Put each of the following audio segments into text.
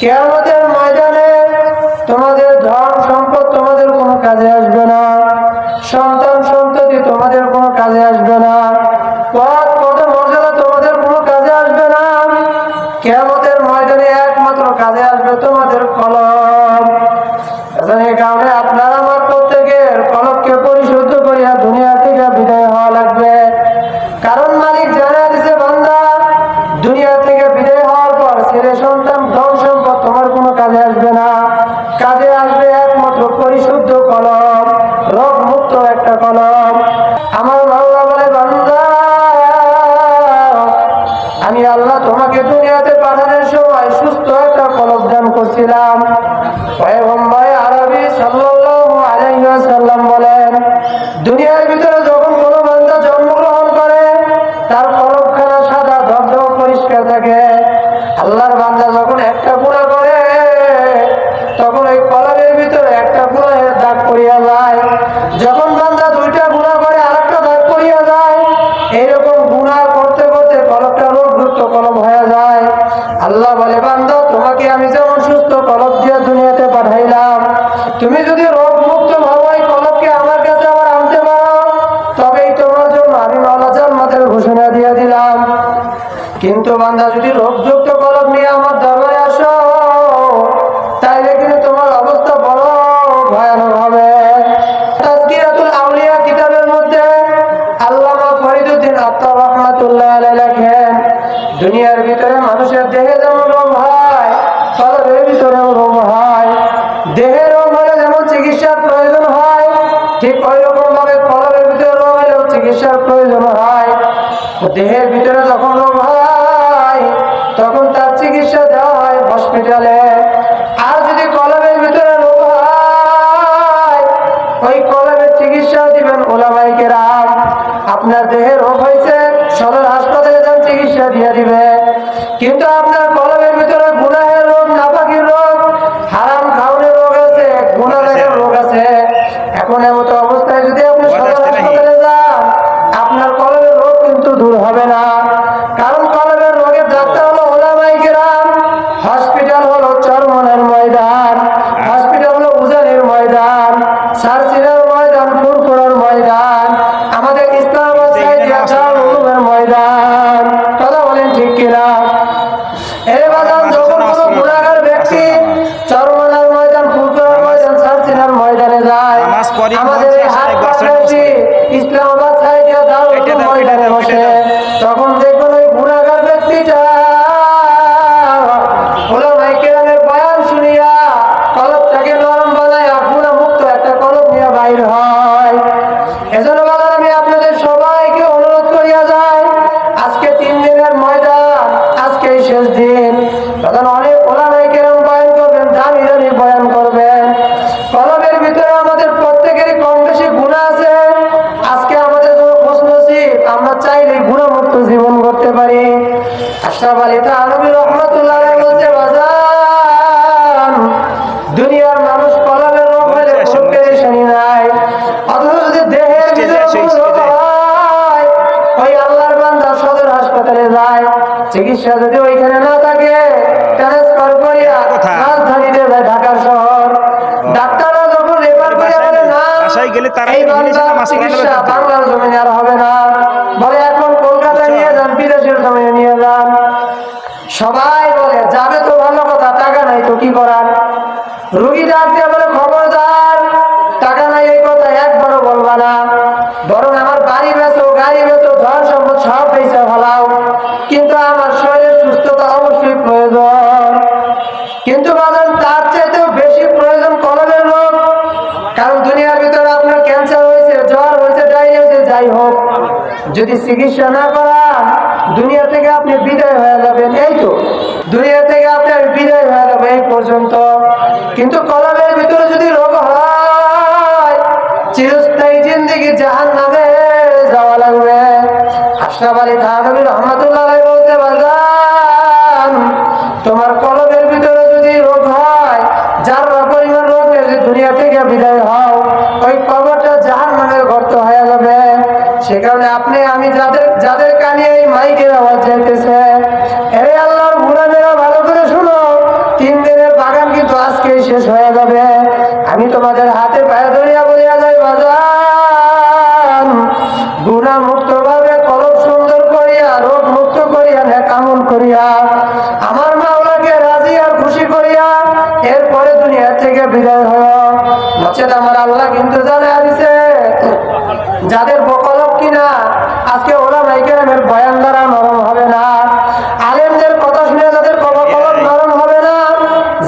কেয়ামতের ময়দানে তোমাদের ধন সম্পদ তোমাদের কোনো কাজে আসবে না। সন্তান সন্ততি তোমাদের কোনো কাজে আসবে না। পথ পদ মর্যাদা তোমাদের কোনো কাজে আসবে না। কেয়ামতের করছিলাম। পয়গম্বর আরবি সাল্লাল্লাহু আলাইহি ওয়াসাল্লাম বলেন, দুনিয়ার ভিতরে যখন কোনো বান্দা জন্মগ্রহণ করে, তার কলমখানা সাদা, ধবধব, পরিষ্কার থাকে। আল্লাহর বান্দা কিন্তু বান্দা, যদি রোগযুক্ত কলম নিয়ে আমার দরবারে আসো, তাইলে কিন্তু তোমার অবস্থা বড় ভয়ানক হবে। তাজকিরাতুল আউলিয়া কিতাবের মধ্যে আল্লামা ফরিদুদ্দিন আত্মা রহমাতুল্লাহ আলাইহি দুনিয়ার ভিতরে মানুষের দেহে যেমন রোগ হয় কলমের ভিতরেও রোগ হয়, দেহে রোগ হলে যেমন চিকিৎসার প্রয়োজন হয়, ঠিক ওই রকম ভাবে কলমের ভিতরে রোগ হলেও চিকিৎসার প্রয়োজন হয়। দেহের ভিতরে যখন রোগ চিকিৎসা দেওয়া হয় হসপিটালে আর যদি কলমের ভিতরে রোগ হয়, ওই কলমের চিকিৎসা দিবেন ওলামাইকে রাম আপনার দেহে রোগ হয়েছে, সদর হাসপাতালে যান, চিকিৎসা দিয়ে দিবে। কিন্তু আপনার কলমের ওই ইসলামাবাদ সাইডিয়া দারুল ময়দানে বসে। তখন দেখবেন ওই গুণাগার ব্যক্তিটা ওলামাই কেরামের আশরাফ আলী তাহরবি রহমতুল্লাহ বলছে বাজান দুনিয়ার মানুষ কলমের রোগ হলে কোনো পেরেশানি নাই। অথচ যদি দেহের রোগ হয় ওই আল্লাহর বান্দা সদর হাসপাতালে যায়। চিকিৎসা যদি ওইখানে না সবাই বলে, যাবে তো ভালো কথা, টাকা নাই তো কি করার? রুগী ডাক দিয়ে বলে, খবরদার, টাকা নাই এই কথা একবারও বলবা না। বরং আমার বাড়ি বেচো, গাড়ি বেচো সম্পদ সব বেচে ফেলাও। কিন্তু আমার শরীরের সুস্থতা অবশ্যই প্রয়োজন। কিন্তু বাজান, তার চাইতেও বেশি প্রয়োজন কলমের রোগ। কারণ দুনিয়ার ভিতরে আপনার ক্যান্সার হয়েছে, জ্বর হয়েছে, ডায়রিয়া হয়েছে, যাই হোক। যদি চিকিৎসা না করান দুনিয়া থেকে আপনি বিদায় হয়ে যাবেন, এই তো। দুনিয়া থেকে আপনার বিদায় হয়ে যাবে এই পর্যন্ত। কিন্তু কলমের ভিতরে যদি রোগ হয়, চিরস্থায়ী জিন্দিগি জাহান নামে যাওয়া লাগবে। আশরাফ আলী থানবী রহমতুল্লাহ বলতে সে কারণে আপনি, আমি যাদের যাদের কানে এই মাইকের আওয়াজ যাইতেছে এই আল্লাহর ঘুরানেরা ভালো করে শুনো, তিন দিনের বাগান কিন্তু আজকেই শেষ হয়ে যাবে। আমি তোমাদের হাতে পায়ে ধরিয়া বলিয়া যাই, বাজান গুণা মুক্ত ভাবে, কলব সুন্দর করিয়া, রোগ মুক্ত করিয়া নেকামল করিয়া, আমার মাওলাকে রাজি আর খুশি করিয়া, এরপরে দুনিয়া থেকে বিদায় হয় নচেত আমার আল্লাহ কিন্তু জানে দিছে, যাদের বক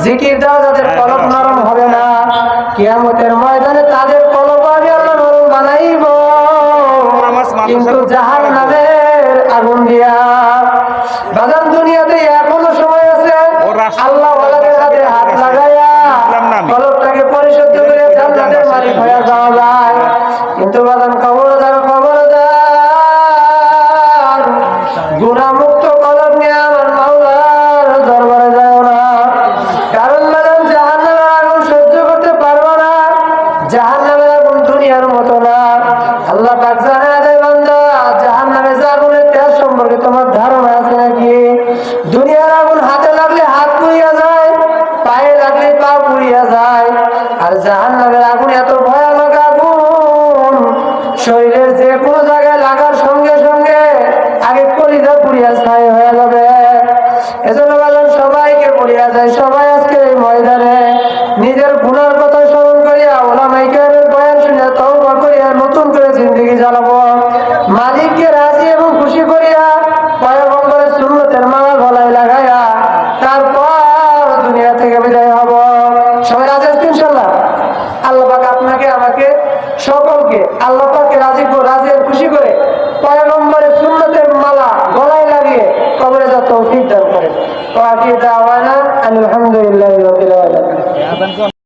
জিকির দাও যাদের কলব নরম হবে না কিয়ামতের ময়দানে তাদের কলব আমি আল্লাহ নরম বানাইব। কিন্তু জাহান নামের আগুন দিয়া বাজান সম্পর্কে তোমার ধারণা আছে নাকি? দুনিয়ার আগুন হাতে লাগলে হাত পুড়িয়া যায়, পায়ে লাগলে পা পুড়িয়া যায়। আর জাহান্নামের আগুন এত ভয়ানক আগুন, শরীরের যে কোনো জায়গায় লাগার সঙ্গে সঙ্গে আগে কলিজা পুড়িয়া ছাই হয়ে যাবে। এজন্য বলেন, সবাইকে পুড়িয়া যায়, সবাই আজকে এই ময়দানে নিজের গুণার কথা স্মরণ করিয়া ওলা মাইকের বয়ান শুনে তওবা করিয়া নতুন করে জিন্দগি চালাবো মালিককে রাজি এবং খুশি করিয়া সুন্নতের মালা গলায় লাগাইয়া তারপর দুনিয়া থেকে বিদায় হব। সবাই রাজি আছেন ইনশাল্লাহ আল্লাপাক আপনাকে, আমাকে, সকলকে আল্লাহ পাককে রাজি রাজি খুশি করে পয়গম্বরের সুন্নতের মালা গলায় লাগিয়ে কবরে যা তৌফিক দান করেন। ওয়াকিদা আওয়ানা আলহামদুলিল্লাহি রাব্বিল আলামিন।